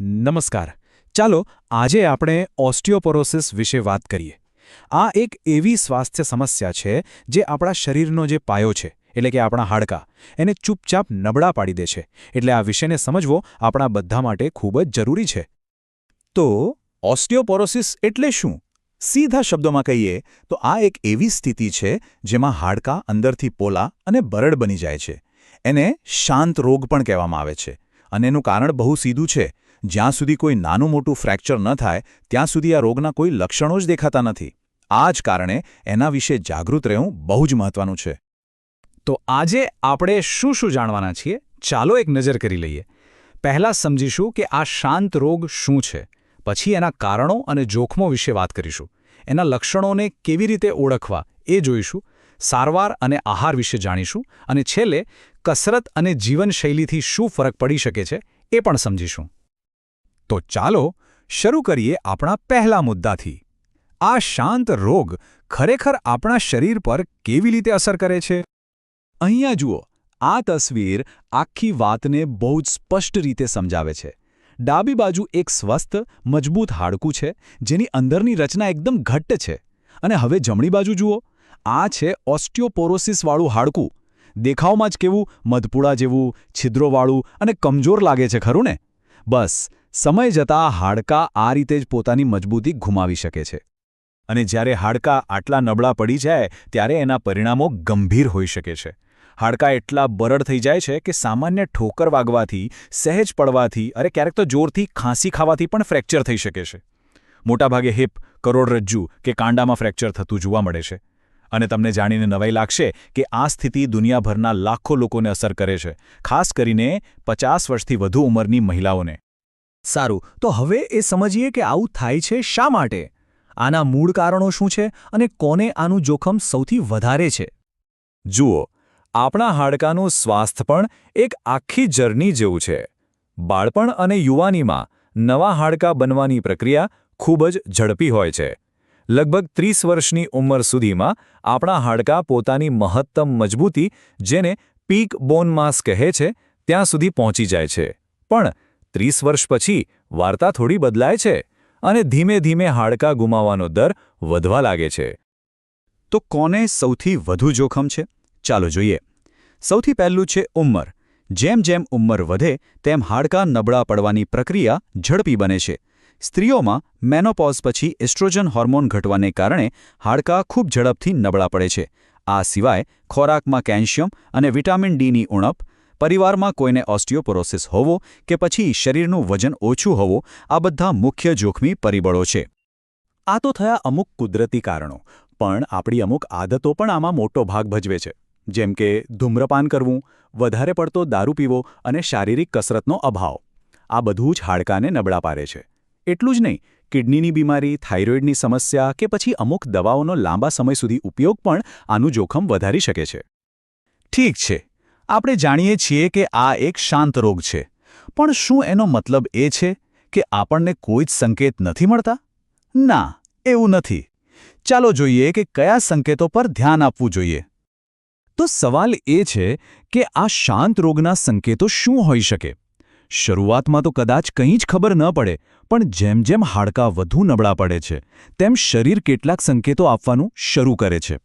નમસ્કાર. ચાલો આજે આપણે ઓસ્ટિયોપોરોસિસ વિશે વાત કરીએ. આ એક એવી સ્વાસ્થ્ય સમસ્યા છે જે આપણા શરીરનો જે પાયો છે, એટલે કે આપણા હાડકાં, એને ચૂપચાપ નબળા પાડી દે છે. એટલે આ વિષયને સમજવો આપણા બધા માટે ખૂબ જ જરૂરી છે. તો ઓસ્ટિયોપોરોસિસ એટલે શું? સીધા શબ્દોમાં કહીએ તો આ એક એવી સ્થિતિ છે જેમાં હાડકાં અંદરથી પોલા અને બરડ બની જાય છે. એને શાંત રોગ પણ કહેવામાં આવે છે. અને એનું કારણ બહુ સીધું છે જ્યાં સુધી કોઈ નાનું મોટું ફ્રેક્ચર ન થાય, ત્યાં સુધી આ રોગના કોઈ લક્ષણો જ દેખાતા નથી. આ જ કારણે એના વિશે જાગૃત રહેવું બહુ જ મહત્વનું છે. તો આજે આપણે શું શું જાણવાના છીએ? ચાલો એક નજર કરી લઈએ. પહેલાં સમજીશું કે આ શાંત રોગ શું છે, પછી એના કારણો અને જોખમો વિશે વાત કરીશું. એના લક્ષણોને કેવી રીતે ઓળખવા એ જોઈશું, સારવાર અને આહાર વિશે જાણીશું, અને છેલ્લે કસરત અને જીવનશૈલીથી શું ફરક પડી શકે છે એ પણ સમજીશું. તો ચાલો શરૂ કરીએ આપણા પહેલા મુદ્દાથી. આ શાંત રોગ ખરેખર આપણા શરીર પર કેવી રીતે અસર કરે છે? અહીંયા જુઓ, આ તસવીર આખી વાતને બહુ જ સ્પષ્ટ રીતે સમજાવે છે. ડાબી બાજુ એક સ્વસ્થ, મજબૂત હાડકું છે, જેની અંદરની રચના એકદમ ઘટ્ટ છે. અને હવે જમણી બાજુ જુઓ, આ છે ઓસ્ટિયોપોરોસિસવાળું હાડકું. દેખાવમાં જ કેવું મધપુડા જેવું, છિદ્રોવાળું અને કમજોર લાગે છે, ખરું ને? બસ સમય જતાં હાડકાં આ રીતે જ પોતાની મજબૂતી ગુમાવી શકે છે. અને જ્યારે હાડકાં આટલા નબળા પડી જાય, ત્યારે એના પરિણામો ગંભીર હોઈ શકે છે. હાડકાં એટલા બરડ થઈ જાય છે કે સામાન્ય ઠોકર વાગવાથી, સહેજ પડવાથી, અરે ક્યારેક તો જોરથી ખાંસી ખાવાથી પણ ફ્રેક્ચર થઈ શકે છે. મોટાભાગે હિપ કરોડરજ્જુ કે કાંડામાં ફ્રેક્ચર થતું જોવા મળે છે. અને તમને જાણીને નવાઈ લાગશે કે આ સ્થિતિ દુનિયાભરના લાખો લોકોને અસર કરે છે, ખાસ કરીને પચાસ વર્ષથી વધુ ઉંમરની મહિલાઓને. સારું, તો હવે એ સમજીએ કે આવું થાય છે શા માટે? આના મૂળ કારણો શું છે અને કોને આનું જોખમ સૌથી વધારે છે? જુઓ, આપણા હાડકાનું સ્વાસ્થ્ય પણ એક આખી જર્ની જેવું છે. બાળપણ અને યુવાનીમાં નવા હાડકાં બનવાની પ્રક્રિયા ખૂબ જ ઝડપી હોય છે. લગભગ ત્રીસ વર્ષની ઉંમર સુધીમાં આપણા હાડકાં પોતાની મહત્તમ મજબૂતી, જેને પીક બોન માસ કહે છે, ત્યાં સુધી પહોંચી જાય છે. પણ ત્રીસ વર્ષ પછી વાર્તા થોડી બદલાય છે અને ધીમે ધીમે હાડકાં ગુમાવવાનો દર વધવા લાગે છે. તો કોને સૌથી વધુ જોખમ છે? ચાલો જોઈએ. સૌથી પહેલું છે ઉંમર. જેમ જેમ ઉંમર વધે, તેમ હાડકાં નબળા પડવાની પ્રક્રિયા ઝડપી બને છે. સ્ત્રીઓમાં મેનોપોઝ પછી એસ્ટ્રોજન હોર્મોન ઘટવાને કારણે હાડકાં ખૂબ ઝડપથી નબળા પડે છે. આ સિવાય ખોરાકમાં કેલ્શિયમ અને વિટામિન ડીની ઉણપ પરિવારમાં કોઈને ઓસ્ટિયોપોરોસિસ હોવો કે પછી શરીરનું વજન ઓછું હોવું, આ બધા મુખ્ય જોખમી પરિબળો છે. આ તો થયા અમુક કુદરતી કારણો, પણ આપણી અમુક આદતો પણ આમાં મોટો ભાગ ભજવે છે. જેમ કે ધૂમ્રપાન કરવું, વધારે પડતો દારૂ પીવો અને શારીરિક કસરતનો અભાવ. આ બધું જ હાડકાને નબળા પાડે છે. એટલું જ નહીં, કિડનીની બીમારી, થાઇરોઇડની સમસ્યા કે પછી અમુક દવાઓનો લાંબા સમય સુધી ઉપયોગ પણ આનું જોખમ વધારી શકે છે. ઠીક છે આપણે જાણીએ છીએ કે આ એક શાંત રોગ છે. પણ શું એનો મતલબ એ છે કે આપણને કોઈ જ સંકેત નથી મળતા? ના, એવું નથી. ચાલો જોઈએ કે કયા સંકેતો પર ધ્યાન આપવું જોઈએ. તો સવાલ એ છે કે આ શાંત રોગના સંકેતો શું હોઈ શકે? શરૂઆતમાં તો કદાચ કંઈ જ ખબર ન પડે, પણ જેમ જેમ હાડકાં વધુ નબળા પડે છે, તેમ શરીર કેટલાક સંકેતો આપવાનું શરૂ કરે છે.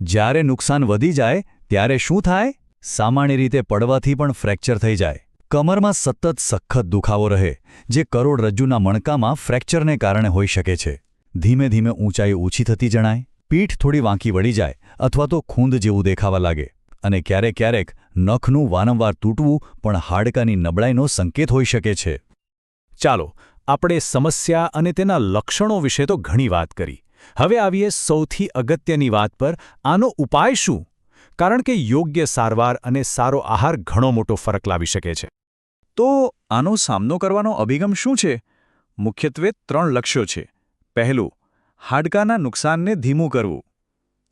જ્યારે નુકસાન વધી જાય, ત્યારે શું થાય? સામાન્ય રીતે પડવાથી પણ ફ્રેક્ચર થઈ જાય. કમરમાં સતત સખત દુખાવો રહે, જે કરોડરજ્જુના મણકામાં ફ્રેક્ચરને કારણે હોઈ શકે છે. ધીમે ધીમે ઊંચાઈ ઓછી થતી જણાય, પીઠ થોડી વાંકી વળી જાય, અથવા તો ખૂંદ જેવું દેખાવા લાગે. અને ક્યારેક ક્યારેક નખનું વારંવાર તૂટવું પણ હાડકાની નબળાઈનો સંકેત હોઈ શકે છે. ચાલો, આપણે સમસ્યા અને તેના લક્ષણો વિશે તો ઘણી વાત કરી. હવે આવીએ સૌથી અગત્યની વાત પર. આનો ઉપાય શું? કારણ કે યોગ્ય સારવાર અને સારો આહાર ઘણો મોટો ફરક લાવી શકે છે. તો આનો સામનો કરવાનો અભિગમ શું છે? મુખ્યત્વે ત્રણ લક્ષ્યો છે. પહેલું, હાડકાના નુકસાનને ધીમું કરવું.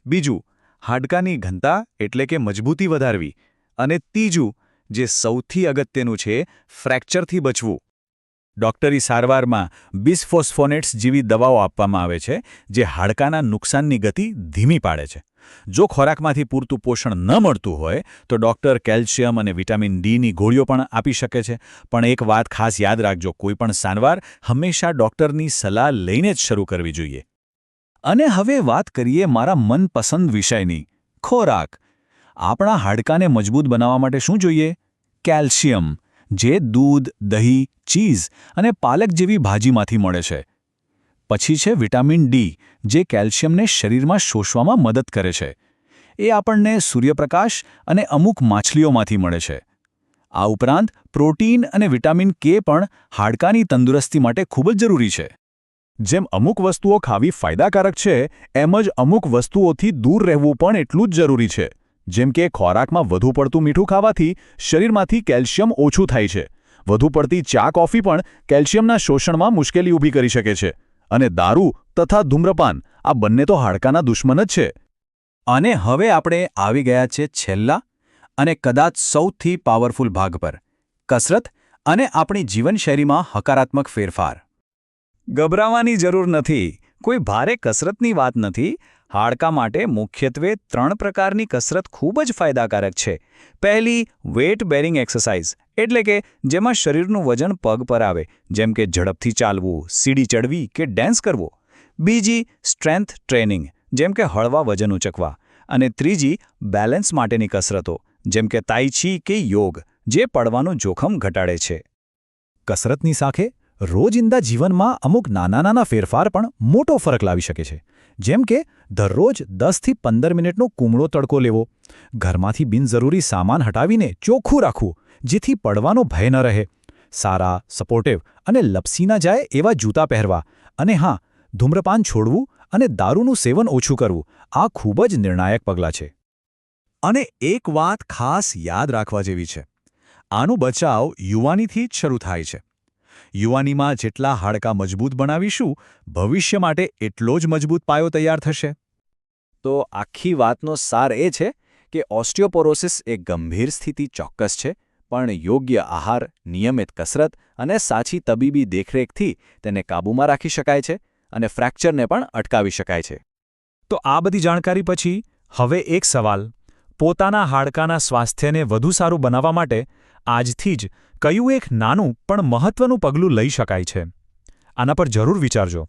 બીજું, હાડકાની ઘનતા એટલે કે મજબૂતી વધારવી. અને ત્રીજું, જે સૌથી અગત્યનું છે, ફ્રેક્ચરથી બચવું. ડોક્ટરી સારવારમાં બિસફોસ્ફોનેટ્સ જેવી દવાઓ આપવામાં આવે છે, જે હાડકાના નુકસાનની ગતિ ધીમી પાડે છે. જો ખોરાકમાંથી પૂરતું પોષણ ન મળતું હોય, તો ડોક્ટર કેલ્શિયમ અને વિટામિન ડીની ગોળીઓ પણ આપી શકે છે. પણ એક વાત ખાસ યાદ રાખજો કોઈપણ સારવાર હંમેશા ડોક્ટરની સલાહ લઈને જ શરૂ કરવી જોઈએ. અને હવે વાત કરીએ મારા મનપસંદ વિષયની, ખોરાક. આપણા હાડકાને મજબૂત બનાવવા માટે શું જોઈએ? કેલ્શિયમ. જે દૂધ, દહીં, ચીઝ અને પાલક જેવી ભાજીમાંથી મળે છે. પછી છે વિટામિન ડી, જે કેલ્શિયમને શરીરમાં શોષવામાં મદદ કરે છે. એ આપણને સૂર્યપ્રકાશ અને અમુક માછલીઓમાંથી મળે છે. આ ઉપરાંત પ્રોટીન અને વિટામિન કે પણ હાડકાની તંદુરસ્તી માટે ખૂબ જ જરૂરી છે. જેમ અમુક વસ્તુઓ ખાવી ફાયદાકારક છે, એમ જ અમુક વસ્તુઓથી દૂર રહેવું પણ એટલું જ જરૂરી છે. જેમ કે ખોરાકમાં વધુ પડતું મીઠું ખાવાથી શરીરમાંથી કેલ્શિયમ ઓછું થાય છે. વધુ પડતી ચા, કોફી પણ કેલ્શિયમના શોષણમાં મુશ્કેલી ઊભી કરી શકે છે. અને દારૂ તથા ધૂમ્રપાન, આ બંને તો હાડકાના દુશ્મન જ છે. અને હવે આપણે આવી ગયા છે છેલ્લા અને કદાચ સૌથી પાવરફુલ ભાગ પર. કસરત અને આપણી જીવનશૈલીમાં હકારાત્મક ફેરફાર. ગભરાવાની જરૂર નથી. કોઈ ભારે કસરતની વાત નથી. હાડકા માટે મુખ્યત્વે ત્રણ પ્રકારની કસરત ખૂબ જ ફાયદાકારક છે. પહેલી વેટ બેરિંગ એક્સરસાઇઝ એટલે કે જેમાં શરીરનું વજન પગ પર આવે, જેમ કે ઝડપથી ચાલવું, સીડી ચડવી કે ડેન્સ કરવો. બીજી સ્ટ્રેન્થ ટ્રેનિંગ જેમ કે હળવા વજન ઉચકવા. અને ત્રીજી બેલેન્સ માટેની કસરતો, જેમ કે તાઈછી કે યોગ, જે પડવાનું જોખમ ઘટાડે છે. કસરતની સાથે રોજિંદા જીવનમાં અમુક નાના નાના ફેરફાર પણ મોટો ફરક લાવી શકે છે. જેમ કે દરરોજ દસથી પંદર મિનિટનો કૂમળો તડકો લેવો. ઘરમાંથી બિનજરૂરી સામાન હટાવીને ચોખ્ખું રાખવું, જેથી પડવાનો ભય ન રહે. સારા સપોર્ટિવ અને લપસી ન જાય એવા જૂતા પહેરવા. અને હા, ધૂમ્રપાન છોડવું અને દારૂનું સેવન ઓછું કરવું, આ ખૂબ જ નિર્ણાયક પગલાં છે. અને એક વાત ખાસ યાદ રાખવા જેવી છે. આનો બચાવ યુવાનીથી જ શરૂ થાય છે. યુવાનીમાં જેટલા હાડકાં મજબૂત બનાવીશું, ભવિષ્ય માટે એટલો જ મજબૂત પાયો તૈયાર થશે. તો આખી વાતનો સાર એ છે કે ઓસ્ટિયોપોરોસિસ એક ગંભીર સ્થિતિ ચોક્કસ છે, પણ યોગ્ય આહાર, નિયમિત કસરત અને સાચી તબીબી દેખરેખથી તેને કાબૂમાં રાખી શકાય છે અને ફ્રેક્ચરને પણ અટકાવી શકાય છે. તો આ બધી જાણકારી પછી, હવે એક સવાલ. પોતાના હાડકાના સ્વાસ્થ્યને વધુ સારું બનાવવા માટે આજથી જ કયું એક નાનું પણ મહત્વનું પગલું લઈ શકાય છે. આના પર જરૂર વિચારજો.